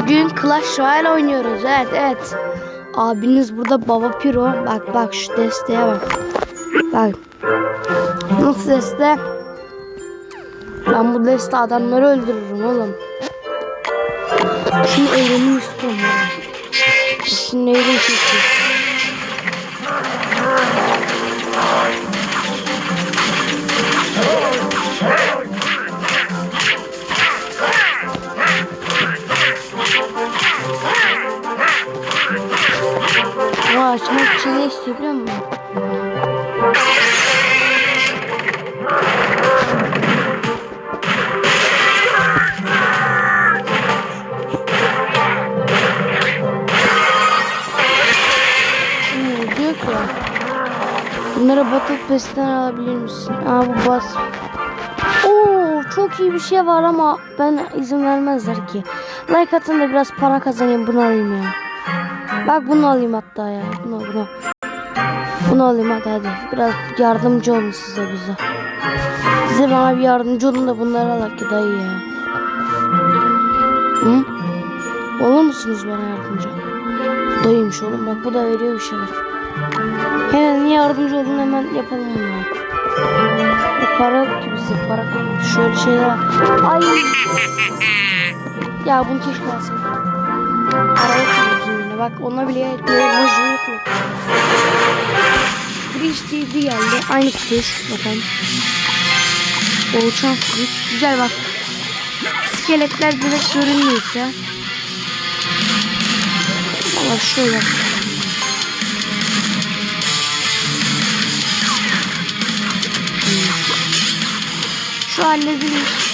Bugün Clash Royale oynuyoruz. Evet evet. Abiniz burada Baba Piro. Bak bak şu desteğe bak. Bak. Nasıl deste? Ben bu deste adamları öldürürüm oğlum. Şimdi istiyorum ya. Şimdi eğlenim çekiyor. Bunları Battle Pass'ten alabilir misin? Aa bu bas. Oo çok iyi bir şey var ama ben izin vermezler ki. Like atın da biraz para kazanayım bunu alayım ya. Bak bunu alayım hatta ya. Bunu bunu. Bunu alayım hadi hadi. Biraz yardımcı olun size bize. Size bana bir yardımcı olun da bunları alak ki dayı ya. Hı? Olur musunuz bana yardımcı? Dayıymış oğlum bak bu da veriyor bir şeyler. Hemen yardımcı olun hemen yapalım bunu. E, para bizde para kalmadı. Şöyle şeyler. Ay. Ya bunu keşke alsaydım. Para yok ki bizim yine. Bak ona bile yetmiyor. Emoji yetmiyor. Bridge bir geldi. Aynı kutuş. Bakalım. O uçan kutuş. Güzel bak. İskeletler direkt görünmüyorsa. Ama şöyle. Şu halledilir.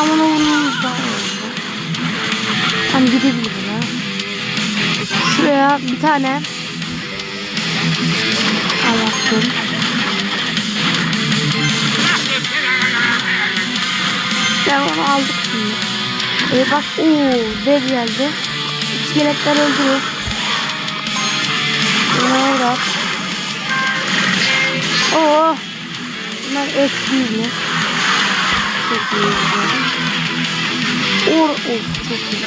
Oğlumuz daha iyi. Tam gidebilir ya. Şuraya bir tane Al aldık şimdi. Ee, bak ooo dev geldi. İskeletler öldürür. Bunlar uğrat. Oo. Bunlar F değil mi? Çok iyi. Or, of çok iyi.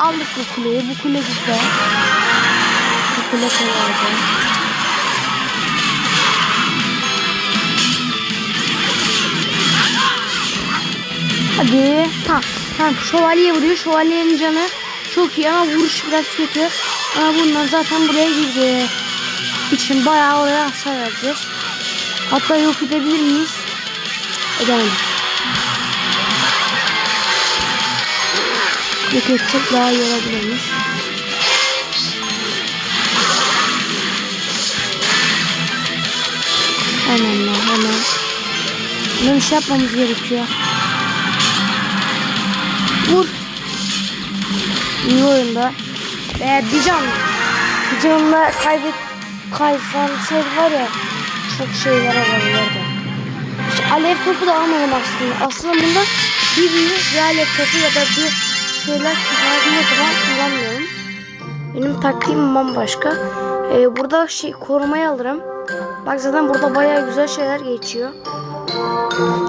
Aldık bu kuleyi. Bu kule güzel. Bu kule kolaydı. Hadi. Tamam. Tamam. Şövalye vuruyor. Şövalyenin canı çok iyi ama vuruş biraz kötü. Ama bunlar zaten buraya girdi. için bayağı oraya hasar vereceğiz. Hatta yok edebilir miyiz? Edemeyiz. Yok etsek daha iyi olabilirmiş. Hemen lan hemen. Bir şey yapmamız gerekiyor. Vur. İyi oyunda. Ve bir can. Bir canla kaybet kaysansaydı var ya çok şeyler olabilirdi. İşte alev topu da almadım aslında. Aslında bunda bir büyük bir alev topu ya da bir şeyler kullanabiliyor zaman kullanmıyorum. Benim taktiğim bambaşka. Ee, burada şey korumayı alırım. Bak zaten burada bayağı güzel şeyler geçiyor.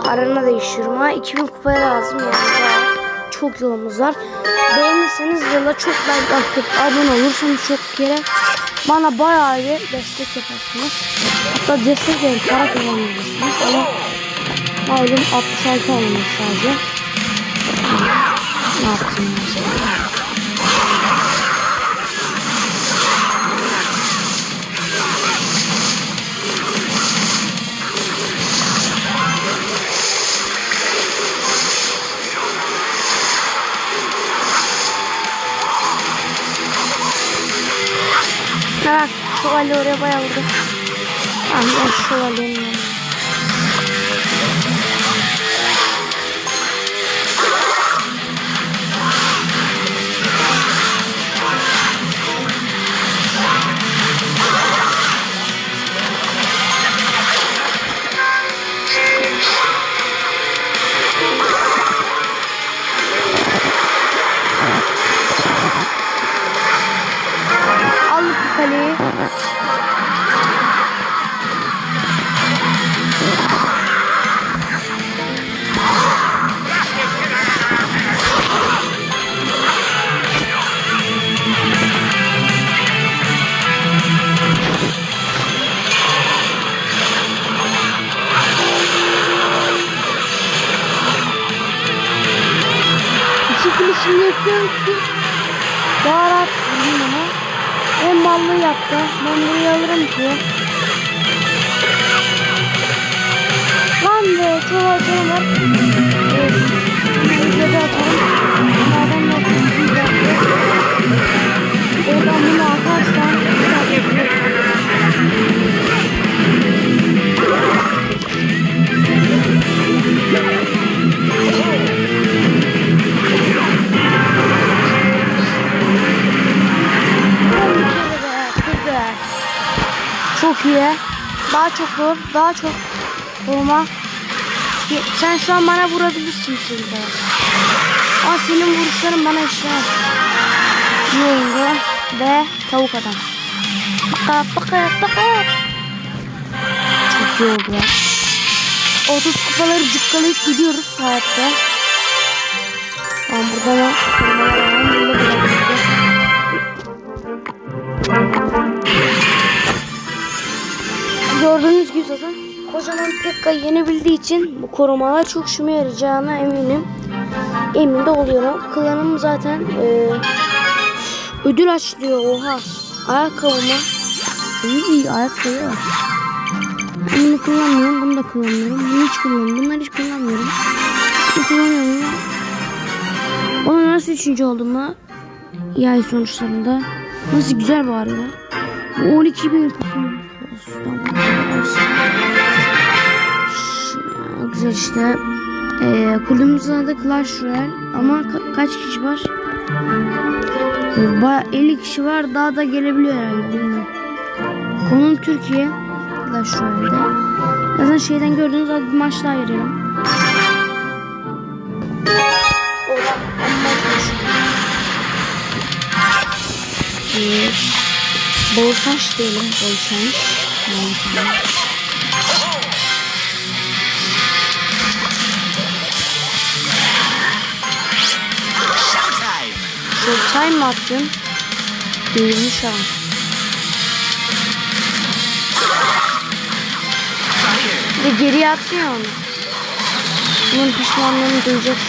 Arena değiştiriyorum ha 2000 kupaya lazım yani daha çok yolumuz var. Beğenirseniz ya da çok like atıp abone olursanız çok kere bana bayağı bir destek yaparsınız. Hatta destek verin para kazanabilirsiniz ama malum 66 alınmış sadece. Ne yaptım? Ha, şövalye oraya bayağı vurdu. Ben Daha rahat vurdum ama. En ballı yaptı. Ben burayı alırım ki. Lan be çoğu atıyorum. Evet. Bir de atalım. Madem yapalım. Vur. Daha çok vurma. Sen şu an bana vurabilirsin şimdi. Ama senin vuruşların bana işlemez. İyi oyuncu ve tavuk adam. Baka baka baka. Çok iyi oldu ya. 30 kupaları cukkalayıp gidiyoruz saatte. Tamam burada da korumalar var. Zaten kocaman Pekka yenebildiği için bu korumalar çok işime yarayacağına eminim. Emin de oluyorum. Klanım zaten e, ödül açlıyor oha. Ayakkabıma. İyi iyi ayakkabı var. Bunu kullanmıyorum. Bunu da kullanmıyorum. Bunu hiç kullanmıyorum. Bunları hiç kullanmıyorum. Bunu kullanıyorum. ya. Ona nasıl üçüncü oldum ha? Yay sonuçlarında. Nasıl güzel bari ya. Bu 12 bin kupon. Güzel işte. Ee, kulübümüzün adı Clash Royale ama ka- kaç kişi var? Ee, baya 50 kişi var daha da gelebiliyor herhalde bilmiyorum. Konum Türkiye Clash Royale'de. Zaten şeyden gördüğünüz gibi bir maç daha girelim. Ee, bol saç diyelim bol saç. Yani tamam. Showtime! Mı attın? Değilmiş. Fire! Ve geriye attı onu. Bunun pişmanlığını duyacaksın.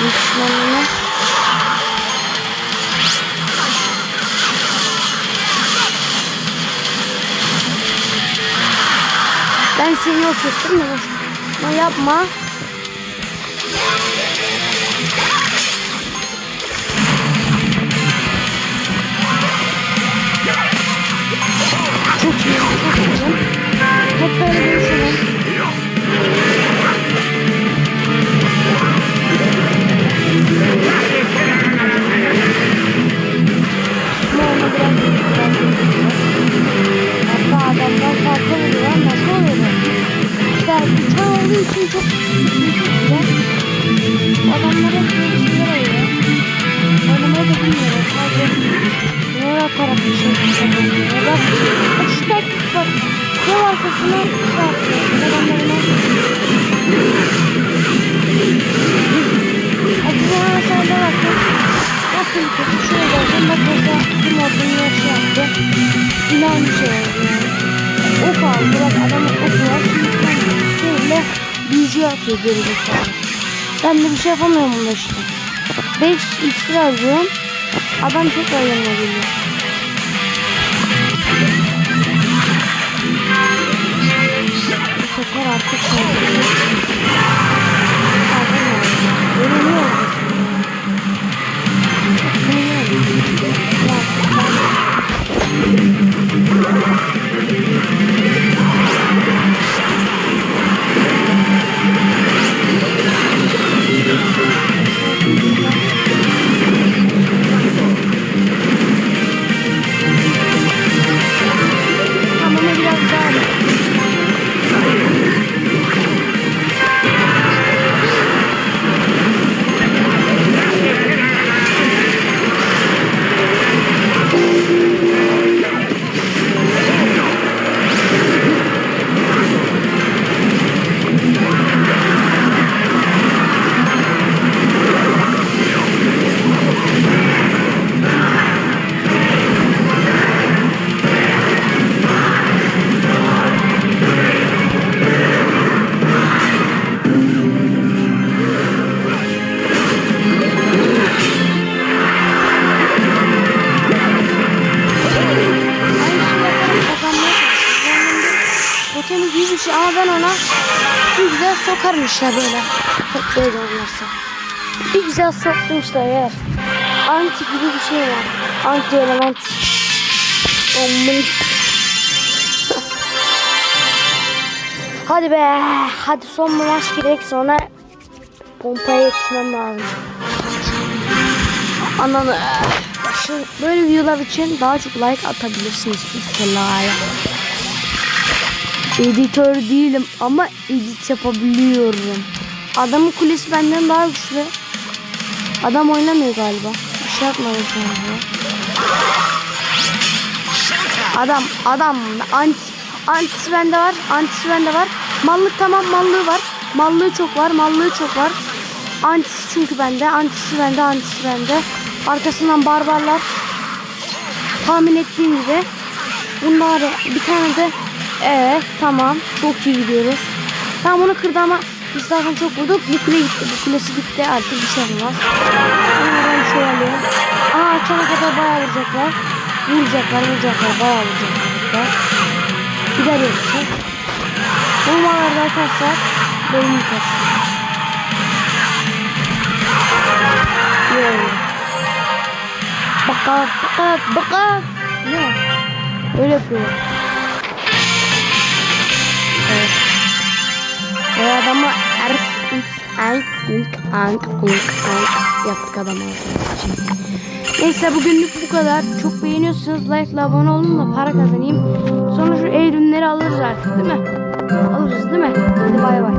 Bunun pişmanlığını. Ben seni yok ettim de boş. Ama yapma. Çok iyi, çok iyi. Hep böyle görüşelim. Ama Bak bir şey oldu yani. Ok aldı. Bak adamın oku var. Şimdi şöyle büyücü atıyor geri zekalı. Ben de bir şey yapamıyorum bunda işte. 5 iksir alıyorum. Adam tekrar yanına geliyor. Sefer artık şey Beni niye güzel sokarım işte böyle. Böyle oynarsa. Bir güzel işte eğer. Anti gibi bir şey var. Anti element. Aman. Hadi be. Hadi son maç girek sonra pompaya yetişmem lazım. Ananı. Şu böyle videolar için daha çok like atabilirsiniz mesela. Editör değilim ama edit yapabiliyorum. Adamın kulesi benden daha güçlü. Adam oynamıyor galiba. Bir şey yapmadı anda. Adam, adam, anti, antisi bende var, antisi bende var. Mallık tamam, mallığı var. Mallığı çok var, mallığı çok var. Antisi çünkü bende, antisi bende, antisi bende. Arkasından barbarlar. Tahmin ettiğim gibi. Bunlar bir tane de evet tamam çok iyi gidiyoruz. Tamam onu kırdı ama biz zaten çok vurduk. Bu kule gitti. Bu kulesi gitti. Artık bir şey olmaz. Onlardan bir şey alıyor. Aa açana kadar bayağı vuracaklar. Vuracaklar vuracaklar bayağı vuracaklar. Gider yoksa. Vurmaları da atarsak bölüm biter. Oynuyor. Baka baka baka. Ne? Öyle yapıyor. Evet. O adamı ins ank unk ank unk ank yaptık adamı. Neyse bugünlük bu kadar. Çok beğeniyorsanız like ile abone olun da para kazanayım. Sonra şu evrimleri alırız artık değil mi? Alırız değil mi? Hadi bay bay.